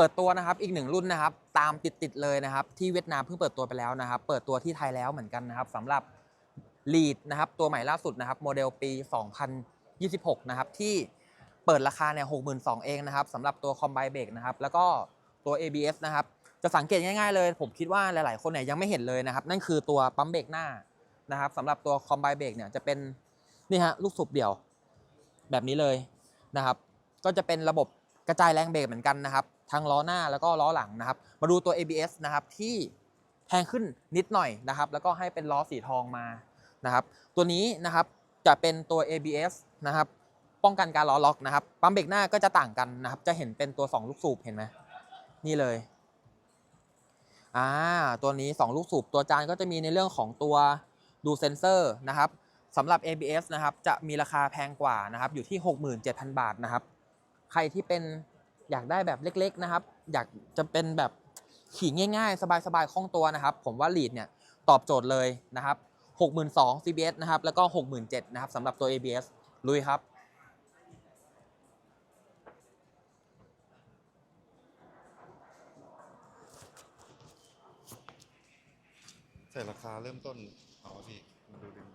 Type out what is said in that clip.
เปิดตัวนะครับอีกหนึ่งรุ่นนะครับตามติดๆเลยนะครับที่เวียดนามเพิ่งเปิดตัวไปแล้วนะครับเปิดตัวที่ไทยแล้วเหมือนกันนะครับสำหรับลีดนะครับตัวใหม่ล่าสุดนะครับโมเดลปี 2026 นะครับที่เปิดราคาเนี่ย62,000 เองนะครับสำหรับตัวคอมไบเบรกนะครับแล้วก็ตัว ABS นะครับจะสังเกตง่ายๆเลย ผมคิดว่าหลายๆคนเนี่ยยังไม่เห็นเลยนะครับนั่นคือตัวปั๊มเบรกหน้านะครับสำหรับตัวคอมไบเบรกเนี่ยจะเป็นนี่ฮะลูกสูบเดี่ยวแบบนี้เลยนะครับก็จะเป็นระบบกระจายแรงเบรกเหมือนกันนะครับ ทั้งล้อหน้าแล้วก็ล้อหลังนะครับ มาดูตัว ABS นะครับที่แพงขึ้นนิดหน่อยนะครับ แล้วก็ให้เป็นล้อสีทองมานะครับ ตัวนี้นะครับจะเป็นตัว ABS นะครับ ป้องกันการล้อล็อกนะครับ ปั๊มเบรกหน้าก็จะต่างกันนะครับ จะเห็นเป็นตัว 2 ลูกสูบเห็นไหมนี่เลยอ่าตัวนี้ 2 ลูกสูบตัวจานก็จะมีในเรื่องของตัวดูเซนเซอร์นะครับสำหรับ ABS นะครับจะมีราคาแพงกว่านะครับอยู่ที่ 67,000 บาทนะครับ ใครที่เป็น อยากได้แบบเล็กๆนะครับ อยากจะเป็นแบบขี่ง่ายๆ สบายๆคล่องตัวนะครับ ผมว่า Lead เนี่ยตอบโจทย์เลยนะครับ 62,000 CBS นะครับ แล้วก็ 67,000นะครับสำหรับตัว ABS ลุยครับใส่ราคาเริ่มต้นเอาพี่มาดูดิ